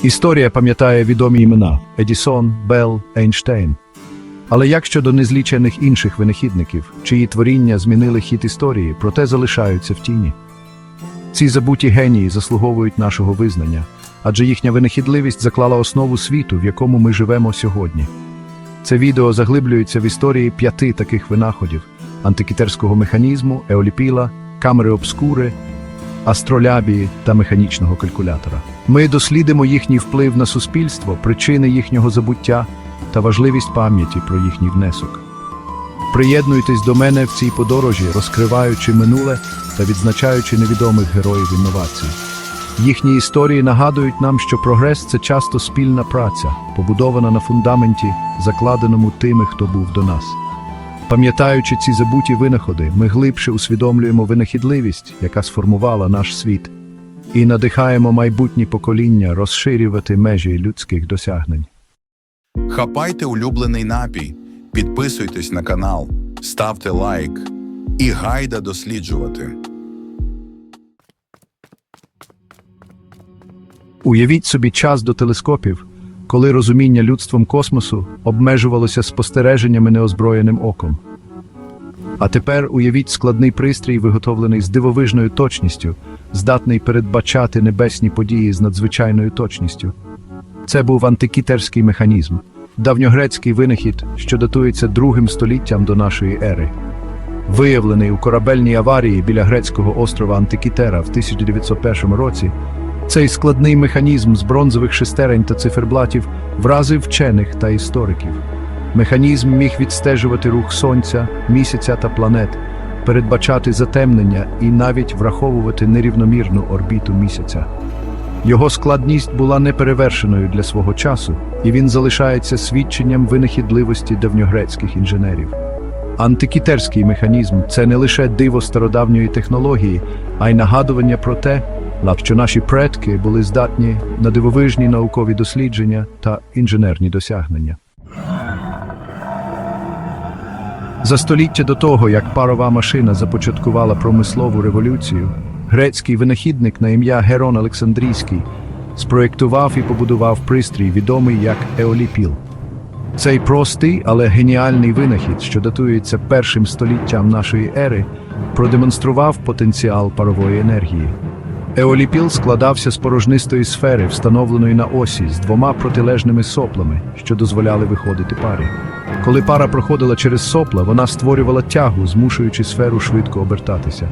Історія пам'ятає відомі імена Едісон, Белл, Ейнштейн. Але як щодо незлічених інших винахідників, чиї творіння змінили хід історії, проте залишаються в тіні? Ці забуті генії заслуговують нашого визнання, адже їхня винахідливість заклала основу світу, в якому ми живемо сьогодні. Це відео заглиблюється в історії п'яти таких винаходів: антикітерського механізму, еоліпіла, камери обскури, астролябії та механічного калькулятора. Ми дослідимо їхній вплив на суспільство, причини їхнього забуття та важливість пам'яті про їхній внесок. Приєднуйтесь до мене в цій подорожі, розкриваючи минуле та відзначаючи невідомих героїв інновацій. Їхні історії нагадують нам, що прогрес це часто спільна праця, побудована на фундаменті, закладеному тими, хто був до нас. Пам'ятаючи ці забуті винаходи, ми глибше усвідомлюємо винахідливість, яка сформувала наш світ, і надихаємо майбутні покоління розширювати межі людських досягнень. Хапайте улюблений напій, підписуйтесь на канал, ставте лайк і гайда досліджувати. Уявіть собі час до телескопів, коли розуміння людством космосу обмежувалося спостереженнями неозброєним оком. А тепер уявіть складний пристрій, виготовлений з дивовижною точністю, здатний передбачати небесні події з надзвичайною точністю. Це був антикітерський механізм, давньогрецький винахід, що датується другим століттям до нашої ери. Виявлений у корабельній аварії біля грецького острова Антикітера в 1901 році, цей складний механізм з бронзових шестерень та циферблатів вразив вчених та істориків. Механізм міг відстежувати рух сонця, місяця та планет, передбачати затемнення і навіть враховувати нерівномірну орбіту місяця. Його складність була неперевершеною для свого часу, і він залишається свідченням винахідливості давньогрецьких інженерів. Антикітерський механізм це не лише диво стародавньої технології, а й нагадування про те, що наші предки були здатні на дивовижні наукові дослідження та інженерні досягнення. За століття до того, як парова машина започаткувала промислову революцію, грецький винахідник на ім'я Герон Олександрійський спроєктував і побудував пристрій, відомий як еоліпіл. Цей простий, але геніальний винахід, що датується першим століттям нашої ери, продемонстрував потенціал парової енергії. Еоліпіл складався з порожнистої сфери, встановленої на осі, з двома протилежними соплами, що дозволяли виходити парі. Коли пара проходила через сопла, вона створювала тягу, змушуючи сферу швидко обертатися.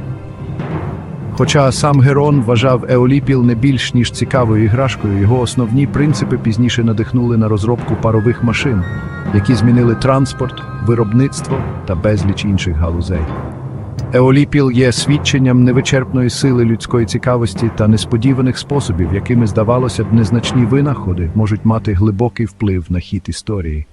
Хоча сам Герон вважав Еоліпіл не більш ніж цікавою іграшкою, його основні принципи пізніше надихнули на розробку парових машин, які змінили транспорт, виробництво та безліч інших галузей. Еоліпіл є свідченням невичерпної сили людської цікавості та несподіваних способів, якими, здавалося б, незначні винаходи можуть мати глибокий вплив на хід історії.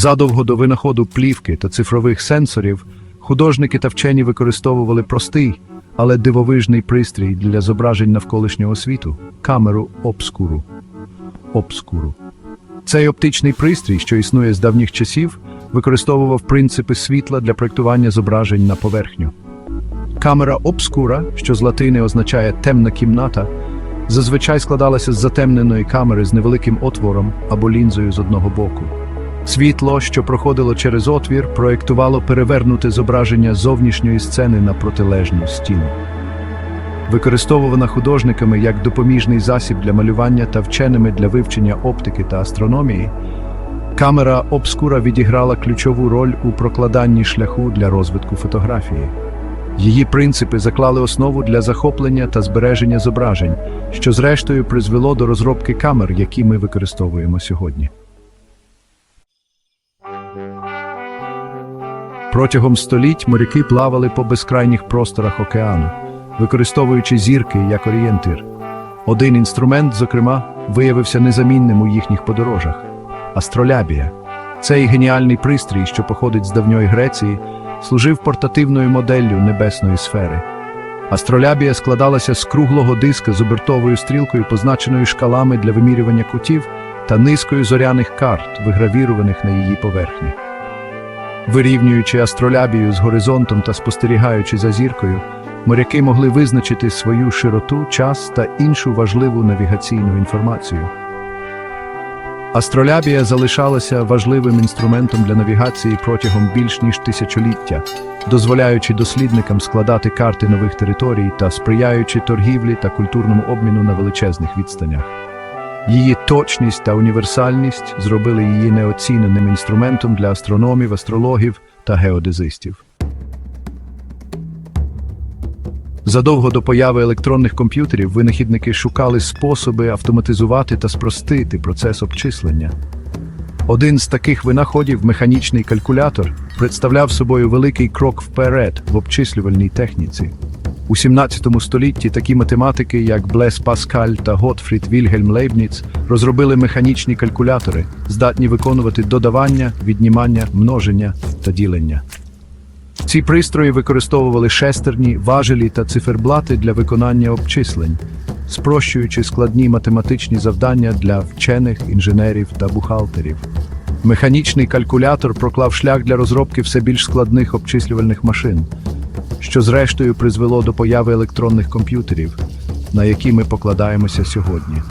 Задовго до винаходу плівки та цифрових сенсорів художники та вчені використовували простий, але дивовижний пристрій для зображень навколишнього світу камеру обскуру. Обскуру. Цей оптичний пристрій, що існує з давніх часів, використовував принципи світла для проєктування зображень на поверхню. Камера обскура, що з латини означає темна кімната, зазвичай складалася з затемненої камери з невеликим отвором або лінзою з одного боку. Світло, що проходило через отвір, проєктувало перевернуте зображення зовнішньої сцени на протилежну стіну. Використовувана художниками як допоміжний засіб для малювання та вченими для вивчення оптики та астрономії, камера обскура відіграла ключову роль у прокладанні шляху для розвитку фотографії. Її принципи заклали основу для захоплення та збереження зображень, що зрештою призвело до розробки камер, які ми використовуємо сьогодні. Протягом століть моряки плавали по безкрайніх просторах океану, використовуючи зірки як орієнтир. Один інструмент, зокрема, виявився незамінним у їхніх подорожах астролябія. Цей геніальний пристрій, що походить з давньої Греції, служив портативною моделлю небесної сфери. Астролябія складалася з круглого диска з обертовою стрілкою, позначеною шкалами для вимірювання кутів та низкою зоряних карт, вигравірованих на її поверхні. Вирівнюючи астролябію з горизонтом та спостерігаючи за зіркою, моряки могли визначити свою широту, час та іншу важливу навігаційну інформацію. Астролябія залишалася важливим інструментом для навігації протягом більш ніж тисячоліття, дозволяючи дослідникам складати карти нових територій та сприяючи торгівлі та культурному обміну на величезних відстанях. Її точність та універсальність зробили її неоціненим інструментом для астрономів, астрологів та геодезистів. Задовго до появи електронних комп'ютерів винахідники шукали способи автоматизувати та спростити процес обчислення. Один з таких винаходів, механічний калькулятор, представляв собою великий крок вперед в обчислювальній техніці. У 17 столітті такі математики, як Блес Паскаль та Готфрід Вільгельм Лейбніц, розробили механічні калькулятори, здатні виконувати додавання, віднімання, множення та ділення. Ці пристрої використовували шестерні, важелі та циферблати для виконання обчислень, спрощуючи складні математичні завдання для вчених, інженерів та бухгалтерів. Механічний калькулятор проклав шлях для розробки все більш складних обчислювальних машин, що зрештою призвело до появи електронних комп'ютерів, на які ми покладаємося сьогодні.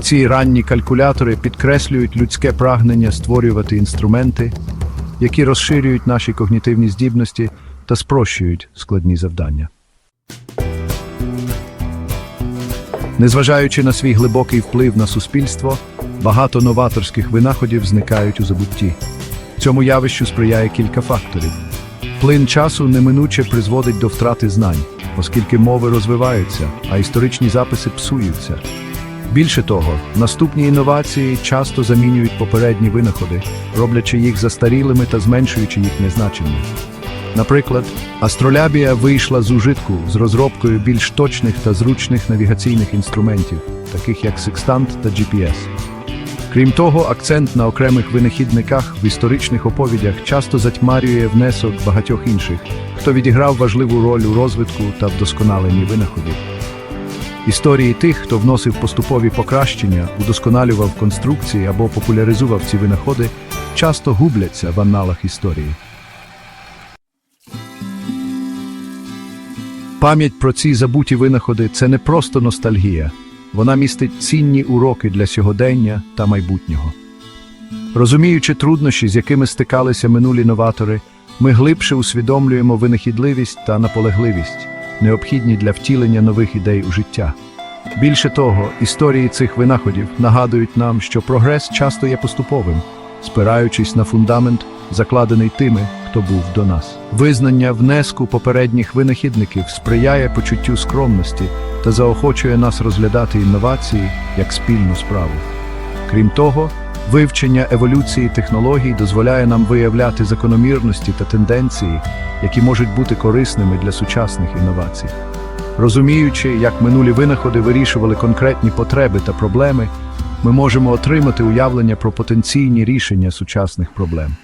Ці ранні калькулятори підкреслюють людське прагнення створювати інструменти, які розширюють наші когнітивні здібності та спрощують складні завдання. Незважаючи на свій глибокий вплив на суспільство, багато новаторських винаходів зникають у забутті. Цьому явищу сприяє кілька факторів. Плин часу неминуче призводить до втрати знань, оскільки мови розвиваються, а історичні записи псуються. Більше того, наступні інновації часто замінюють попередні винаходи, роблячи їх застарілими та зменшуючи їхнє значення. Наприклад, астролябія вийшла з ужитку з розробкою більш точних та зручних навігаційних інструментів, таких як секстант та GPS. Крім того, акцент на окремих винахідниках в історичних оповідях часто затьмарює внесок багатьох інших, хто відіграв важливу роль у розвитку та вдосконаленні винаходів. Історії тих, хто вносив поступові покращення, удосконалював конструкції або популяризував ці винаходи, часто губляться в анналах історії. Пам'ять про ці забуті винаходи це не просто ностальгія, вона містить цінні уроки для сьогодення та майбутнього. Розуміючи труднощі, з якими стикалися минулі новатори, ми глибше усвідомлюємо винахідливість та наполегливість, необхідні для втілення нових ідей у життя. Більше того, історії цих винаходів нагадують нам, що прогрес часто є поступовим, спираючись на фундамент, закладений тими, хто був до нас. Визнання внеску попередніх винахідників сприяє почуттю скромності та заохочує нас розглядати інновації як спільну справу. Крім того, вивчення еволюції технологій дозволяє нам виявляти закономірності та тенденції, які можуть бути корисними для сучасних інновацій. Розуміючи, як минулі винаходи вирішували конкретні потреби та проблеми, ми можемо отримати уявлення про потенційні рішення сучасних проблем.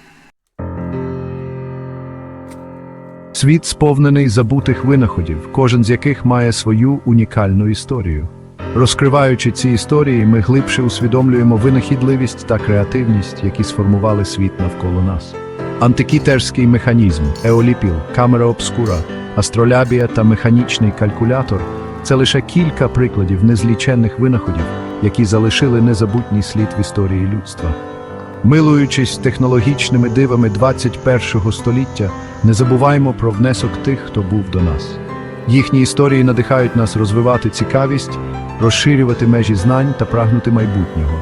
Світ сповнений забутих винаходів, кожен з яких має свою унікальну історію. Розкриваючи ці історії, ми глибше усвідомлюємо винахідливість та креативність, які сформували світ навколо нас. Антикітерський механізм, еоліпіл, камера обскура, астролябія та механічний калькулятор це лише кілька прикладів незліченних винаходів, які залишили незабутній слід в історії людства. Милуючись технологічними дивами 21 століття, не забуваймо про внесок тих, хто був до нас. Їхні історії надихають нас розвивати цікавість, розширювати межі знань та прагнути майбутнього,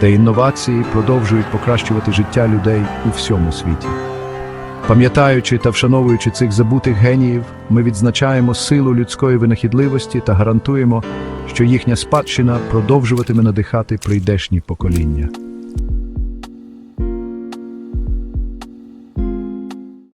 де інновації продовжують покращувати життя людей у всьому світі. Пам'ятаючи та вшановуючи цих забутих геніїв, ми відзначаємо силу людської винахідливості та гарантуємо, що їхня спадщина продовжуватиме надихати прийдешні покоління.